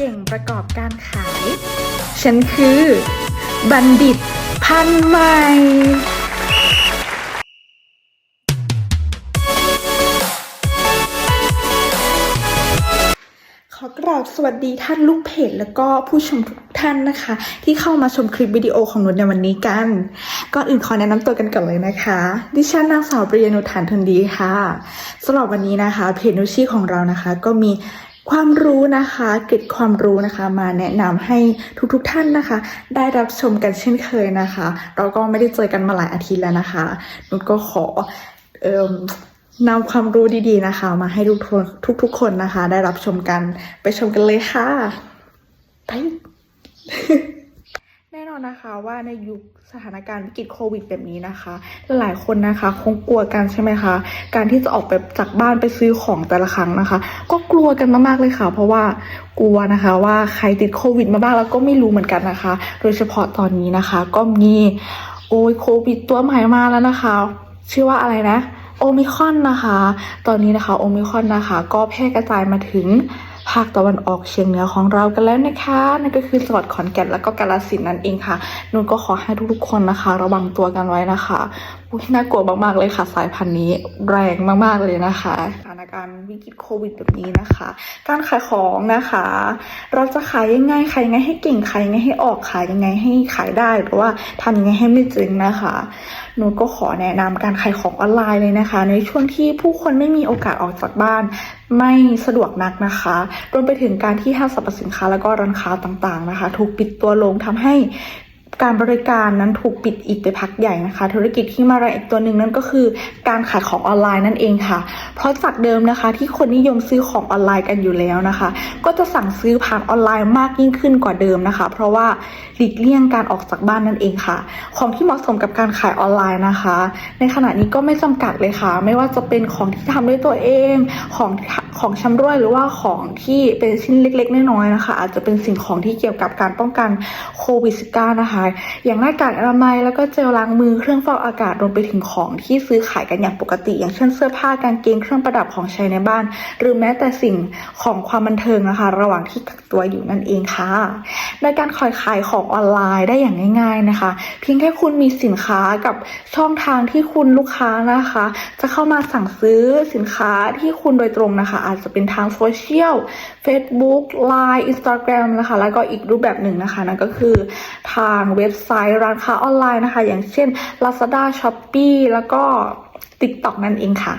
เก่งประกอบการขาย ฉันคือ บัณฑิตพันใหม่ขอกราบสวัสดีท่านลูกเพจแล้วก็ผู้ชมทุกท่านนะคะ ที่เข้ามาชมคลิปวิดีโอของนุชในวันนี้กันก่อนอื่นขอแนะนำตัวกันก่อนเลยนะคะ ดิฉันนางสาวปริยนุฐานทนดีค่ะสำหรับวันนี้นะคะเพจนุชชี่ของเรานะคะ ก็มี ความรู้นะคะเกิดความรู้นะคะ มาแนะนำให้ทุกๆทท่านนะคะ ได้รับชมกันเช่นเคยนะคะ เราก็ไม่ได้เจอกันมาหลายอาทิตย์แล้วนะคะนุชก็ขอเอ่มนำความรู้ดีๆนะคะ มาให้ทุกคนทุกๆคนนะคะ ได้รับชมกันไปชมกันเลยค่ะไป อนนะคะว่าในยุคสถานการณ์วิกฤตโควิดแบบนี้นะคะ หลายคนนะคะคงกลัวกันใช่ไหมคะ การที่จะออกไปจากบ้านไปซื้อของแต่ละครั้งนะคะ ก็กลัวกันมากๆเลยค่ะ เพราะว่ากลัวนะคะว่าใครติดโควิดมาบ้างแล้วก็ไม่รู้เหมือนกันนะคะ โดยเฉพาะตอนนี้นะคะ ก็มีโอ้ยโควิดตัวใหม่มาแล้วนะคะ ชื่อว่าอะไรนะโอมิคอนนะคะ ตอนนี้นะคะโอมิคอนนะคะ ก็แพร่กระจายมาถึง ภาคตะวันออกเฉียงเหนือของเรากันแล้วนะคะนั่นก็คือจังหวัดขอนแก่นแล้วก็กาฬสินธุ์นั่นเองค่ะนุ่นก็ขอให้ทุกๆคนนะคะ ระวังตัวกันไว้นะคะอุ๊ยน่ากลัวมากๆเลยค่ะสายพันธุ์นี้แรงมากๆเลยนะคะสถานการณ์วิกฤตโควิดแบบนี้นะคะ การขายของนะคะ เราจะขายยังไงขายยังไงให้เก่งขายยังไงให้ออกขายยังไงให้ขายได้หรือว่าทำยังไงให้ไม่เจ๊งนะคะหนูก็ขอแนะนำการขายของออนไลน์เลยนะคะ ในช่วงที่ผู้คนไม่มีโอกาสออกจากบ้าน ไม่สะดวกนักนะคะ รวมไปถึงการที่ห้างสรรพสินค้าแล้วก็ร้านค้าต่างๆนะคะ ถูกปิดตัวลงทำให้ การบริการนั้นถูกปิดอีกไปพักใหญ่นะคะ ธุรกิจที่มาแรงอีกตัวหนึ่งนั่นก็คือการขายของออนไลน์นั่นเองค่ะ เพราะจากเดิมนะคะที่คนนิยมซื้อของออนไลน์กันอยู่แล้วนะคะ ก็จะสั่งซื้อผ่านออนไลน์มากยิ่งขึ้นกว่าเดิมนะคะ เพราะว่าหลีกเลี่ยงการออกจากบ้านนั่นเองค่ะ ของที่เหมาะสมกับการขายออนไลน์นะคะ ในขณะนี้ก็ไม่จำกัดเลยค่ะ ไม่ว่าจะเป็นของที่ทำด้วยตัวเองของของชำร่วยหรือว่าของที่เป็นชิ้นเล็กๆน้อยๆนะคะ อาจจะเป็นสิ่งของที่เกี่ยวกับการป้องกันโควิด -19 นะคะอย่างหน้ากากอนามัยแล้วก็เจลล้างมือเครื่องฟอกอากาศรวมไปถึงของที่ซื้อขายกันอย่างปกติ อย่างเช่นเสื้อผ้ากางเกงเครื่องประดับของใช้ในบ้าน หรือแม้แต่สิ่งของความบันเทิงนะคะ ระหว่างที่กักตัวอยู่นั่นเองค่ะโดยการขายขายของออนไลน์ได้อย่างง่าย ๆนะคะ เพียงแค่คุณมีสินค้ากับช่องทางที่คุณลูกค้านะคะ จะเข้ามาสั่งซื้อสินค้าที่คุณโดยตรงนะคะ อาจจะเป็นทางโซเชียล Facebook Line Instagram นะคะ แล้วก็อีกรูปแบบหนึ่งนะคะนั่นก็คือทางเว็บไซต์ร้านค้าออนไลน์นะคะ อย่างเช่น Lazada Shopee แล้วก็ TikTok นั่นเองค่ะ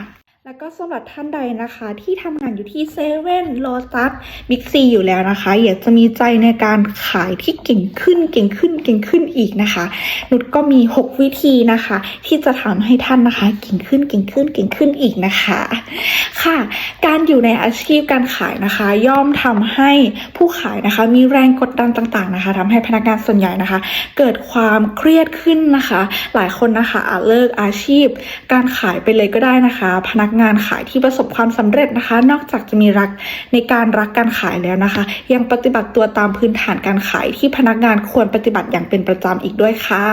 แล้วก็สำหรับท่านใดนะคะที่ทำงานอยู่ที่เซเว่นโลตัสบิ๊กซีอยู่แล้วนะคะ อยากจะมีใจในการขายที่เก่งขึ้นเก่งขึ้นเก่งขึ้นอีกนะคะนุชก็มี 6 วิธีนะคะ ที่จะทำให้ท่านนะคะเก่งขึ้นเก่งขึ้นเก่งขึ้นอีกนะคะ ค่ะ การอยู่ในอาชีพการขายนะคะ ย่อมทำให้ผู้ขายนะคะ มีแรงกดดันต่างๆนะคะทำให้พนักงานส่วนใหญ่นะคะ เกิดความเครียดขึ้นนะคะ หลายคนนะคะอาจเลิกอาชีพ การขายไปเลยก็ได้นะคะ พนักงานขายที่ประสบความสำเร็จนะคะ นอกจากจะมีรักในการรักการขายแล้วนะคะ ยังปฏิบัติตัวตามพื้นฐานการขายที่พนักงานควรปฏิบัติอย่างเป็นประจำอีกด้วยค่ะ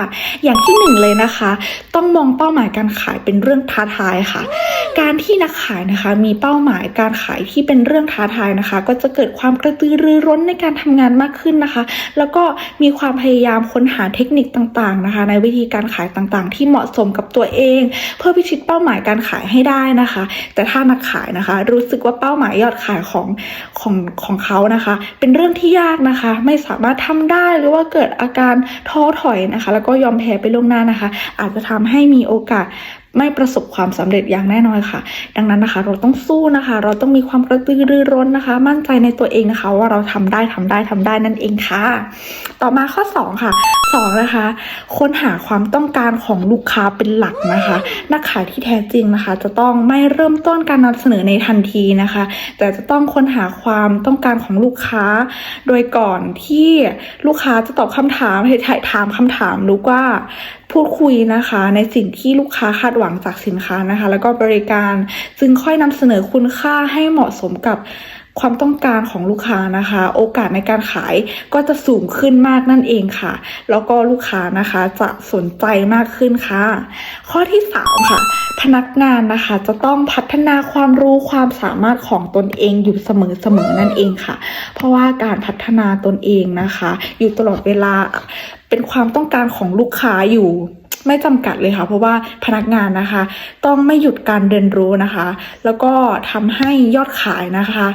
อย่างที่หนึ่งเลยนะคะ ต้องมองเป้าหมายการขายเป็นเรื่องท้าทายค่ะ การที่นักขายนะคะ มีเป้าหมายการขายที่เป็นเรื่องท้าทายนะคะ ก็จะเกิดความกระตือรือร้นในการทำงานมากขึ้นนะคะ แล้วก็มีความพยายามค้นหาเทคนิคต่างๆนะคะ ในวิธีการขายต่างๆ ที่เหมาะสมกับตัวเอง เพื่อพิชิตเป้าหมายการขายให้ได้นะคะแต่ถ้านักขายนะคะ รู้สึกว่าเป้าหมายยอดขายของของของเขานะคะ เป็นเรื่องที่ยากนะคะ ไม่สามารถทำได้หรือว่าเกิดอาการท้อถอยนะคะ แล้วก็ยอมแพ้ไปล่วงหน้านะคะ อาจจะทำให้มีโอกาส ไม่ประสบความสำเร็จอย่างแน่นอนค่ะ ดังนั้นนะคะ เราต้องสู้นะคะ เราต้องมีความกระตือรือร้นนะคะ มั่นใจในตัวเองนะคะ ว่าเราทำได้ทำได้ทำได้นั่นเองค่ะ ต่อมาข้อ 2 ค่ะ 2 นะคะค้นหาความต้องการของลูกค้าเป็นหลักนะคะ นักขายที่แท้จริงนะคะ จะต้องไม่เริ่มต้นการนำเสนอในทันทีนะคะ แต่จะต้องค้นหาความต้องการของลูกค้า โดยก่อนที่ลูกค้าจะตอบคำถามให้ถามคำถามรู้ว่า พูดคุยนะคะ ในสิ่งที่ลูกค้าคาดหวังจากสินค้านะคะ แล้วก็บริการจึงค่อยนำเสนอคุณค่าให้เหมาะสมกับความต้องการของลูกค้านะคะ โอกาสในการขายก็จะสูงขึ้นมากนั่นเองค่ะ แล้วก็ลูกค้านะคะจะสนใจมากขึ้นค่ะ ข้อที่สามค่ะ พนักงานนะคะจะต้องพัฒนาความรู้ความสามารถของตนเองอยู่เสมอๆนั่นเองค่ะ เพราะว่าการพัฒนาตนเองนะคะ อยู่ตลอดเวลาเป็นความต้องการของลูกค้าอยู่ไม่จำกัดเลยค่ะ เพราะว่าพนักงานนะคะ ต้องไม่หยุดการเรียนรู้นะคะ แล้วก็ทำให้ยอดขายนะคะ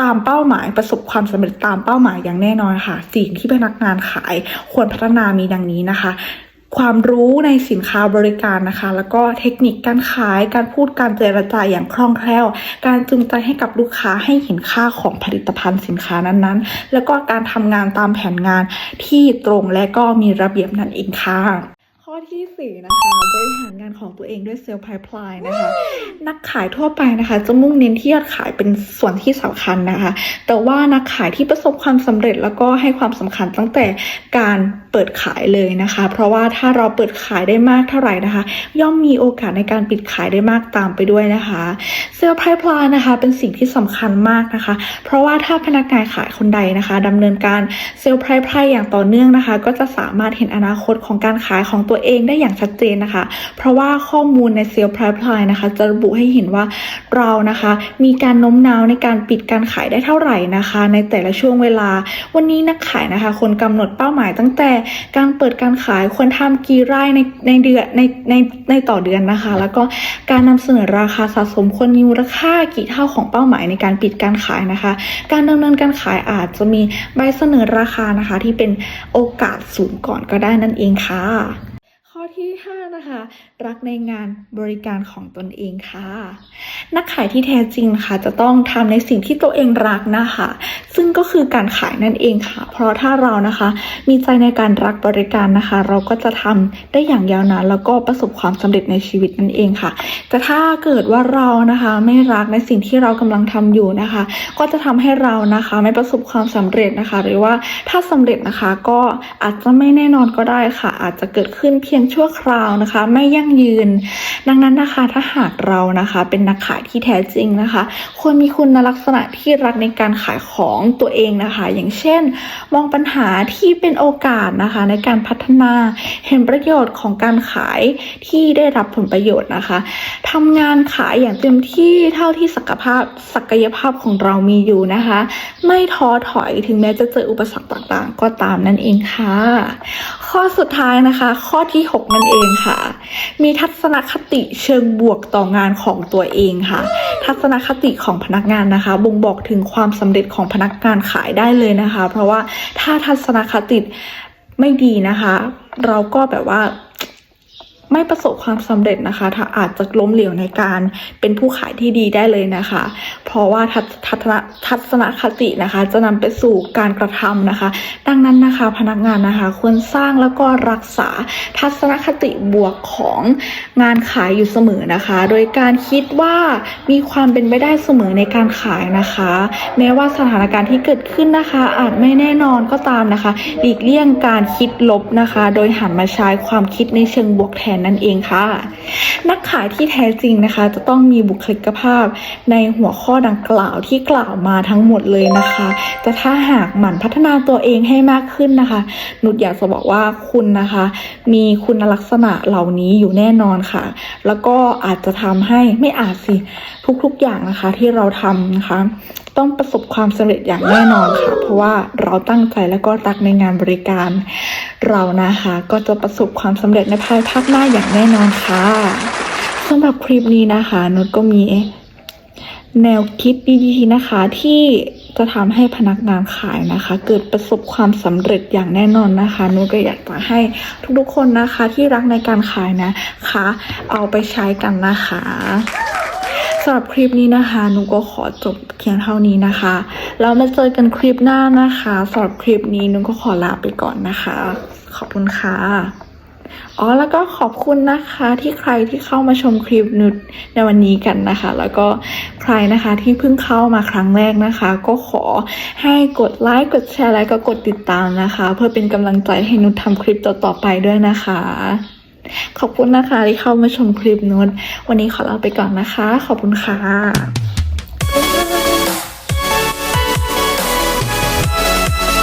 ตามเป้าหมายประสบความสำเร็จตามเป้าหมายอย่างแน่นอนค่ะ สิ่งที่พนักงานขายควรพัฒนามีดังนี้นะคะ ความรู้ในสินค้าบริการนะคะ แล้วก็เทคนิคการขายการพูดการเจรจาอย่างคล่องแคล่ว การจูงใจให้กับลูกค้าให้เห็นค่าของผลิตภัณฑ์สินค้านั้นๆ แล้วก็การทำงานตามแผนงานที่ตรงและก็มีระเบียบนั่นเองค่ะข้อ ที่ 4 นะคะ บริหารงานของตัวเองด้วยเซลล์ไพ p ล n นะคะ นักขายทั่วไปนะคะจะมุ่งเน้นที่ยอดขายเป็นส่วนที่สำคัญนะคะ แต่ว่านักขายที่ประสบความสำเร็จแล้วก็ให้ความสำคัญตั้งแต่การเปิดขายเลยนะคะ เพราะว่าถ้าเราเปิดขายได้มากเท่าไหร่นะคะ ย่อมมีโอกาสในการปิดขายได้มากตามไปด้วยนะคะเซลล์ไพ p ล n นะคะ เป็นสิ่งที่สำคัญมากนะคะ เพราะว่าถ้าพนักงานขายคนใดนะคะดำเนินการเซลล์ไพ p ล n อย่างต่อเนื่องนะคะ ก็จะสามารถเห็นอนาคตของการขายของตัวเองได้อย่างชัดเจนนะคะ เพราะว่าข้อมูลในเซลล์ไพ p ล n นะคะ จะระบุให้เห็นว่าเรานะคะ มีการโน้มน้าวในการปิดการขายได้เท่าไหร่นะคะ ในแต่ละช่วงเวลา วันนี้นักขายนะคะ คนกำหนดเป้าหมายตั้งแต่การเปิดการขายควรทำกี่ไร่ในในเดือนในในในต่อเดือนนะคะ แล้วก็การนำเสนอราคาสะสมควรมีมูลค่ากี่เท่าของเป้าหมายในการปิดการขายนะคะ การดำเนินการขายอาจจะมีใบเสนอราคานะคะ ที่เป็นโอกาสสูงก่อนก็ได้นั่นเองค่ะ นะคะรักในงานบริการของตนเองค่ะ นักขายที่แท้จริงค่ะ จะต้องทำในสิ่งที่ตัวเองรักนะคะ ซึ่งก็คือการขายนั่นเองค่ะ เพราะถ้าเรานะคะ มีใจในการรักบริการนะคะ เราก็จะทำได้อย่างยาวนานแล้วก็ประสบความสำเร็จในชีวิตนั่นเองค่ะ แต่ถ้าเกิดว่าเรานะคะ ไม่รักในสิ่งที่เรากำลังทำอยู่นะคะ ก็จะทำให้เรานะคะ ไม่ประสบความสำเร็จนะคะ หรือว่าถ้าสำเร็จนะคะก็อาจจะไม่แน่นอนก็ได้ค่ะ อาจจะเกิดขึ้นเพียงชั่วคราวนะคะ ไม่ยั่งยืน ดังนั้นนะคะถ้าหากเรานะคะเป็นนักขายที่แท้จริงนะคะ ควรมีคุณลักษณะที่รักในการขายของตัวเองนะคะ อย่างเช่น มองปัญหาที่เป็นโอกาสนะคะ ในการพัฒนาเห็นประโยชน์ของการขายที่ได้รับผลประโยชน์นะคะทำงานขายอย่างเต็มที่เท่าที่ศักยภาพศักยภาพของเรามีอยู่นะคะ ไม่ท้อถอยถึงแม้จะเจออุปสรรคต่างๆ ก็ตามนั่นเองค่ะ ข้อสุดท้ายนะคะ ข้อที่ 6 นั่นเองค่ะมีทัศนคติเชิงบวกต่องานของตัวเองค่ะ ทัศนคติของพนักงานนะคะ บ่งบอกถึงความสำเร็จของพนักงานขายได้เลยนะคะ เพราะว่าถ้าทัศนคติไม่ดีนะคะ เราก็แบบว่า ไม่ประสบความสำเร็จนะคะ ถ้าอาจจะล้มเหลวในการเป็นผู้ขายที่ดีได้เลยนะคะ เพราะว่าทัศทัศนทัศนคตินะคะ จะนำไปสู่การกระทำนะคะ ดังนั้นนะคะพนักงานนะคะ ควรสร้างแล้วก็รักษาทัศนคติบวกของงานขายอยู่เสมอนะคะ โดยการคิดว่ามีความเป็นไปได้เสมอในการขายนะคะ แม้ว่าสถานการณ์ที่เกิดขึ้นนะคะ อาจไม่แน่นอนก็ตามนะคะ หลีกเลี่ยงการคิดลบนะคะ โดยหันมาใช้ความคิดในเชิงบวกแทนนั่นเองค่ะ นักขายที่แท้จริงนะคะ จะต้องมีบุคลิกภาพในหัวข้อดังกล่าวที่กล่าวมาทั้งหมดเลยนะคะ แต่ถ้าหากหมั่นพัฒนาตัวเองให้มากขึ้นนะคะ หนุชอยากจะบอกว่าคุณนะคะ มีคุณลักษณะเหล่านี้อยู่แน่นอนค่ะ แล้วก็อาจจะทำให้ไม่อาจสิทุกๆอย่างนะคะที่เราทำนะคะ ต้องประสบความสำเร็จอย่างแน่นอนค่ะ เพราะว่าเราตั้งใจและก็รักในงานบริการ เรานะคะ ก็จะประสบความสำเร็จในภายภาคหน้าอย่างแน่นอนค่ะสำหรับคลิปนี้นะคะนุชก็มีแนวคิดดีๆนะคะ ที่จะทำให้พนักงานขายนะคะ เกิดประสบความสำเร็จอย่างแน่นอนนะคะนุชก็อยากจะให้ทุกๆคนนะคะที่รักในการขายนะคะ เอาไปใช้กันนะคะ สำหรับคลิปนี้นะคะหนูก็ขอจบเพียงเท่านี้นะคะแล้วมาเจอกันคลิปหน้านะคะสำหรับคลิปนี้หนูก็ขอลาไปก่อนนะคะ ขอบคุณค่ะอ๋อแล้วก็ขอบคุณนะคะที่ใครที่เข้ามาชมคลิปนุชในวันนี้กันนะคะ แล้วก็ใครนะคะที่เพิ่งเข้ามาครั้งแรกนะคะ ก็ขอให้กดไลค์กดแชร์และก็กดติดตามนะคะ เพื่อเป็นกำลังใจให้นุชทำคลิปต่อๆไปด้วยนะคะ ขอบคุณนะคะที่เข้ามาชมคลิปนุชวันนี้ขอลาไปก่อนนะคะ ขอบคุณค่ะ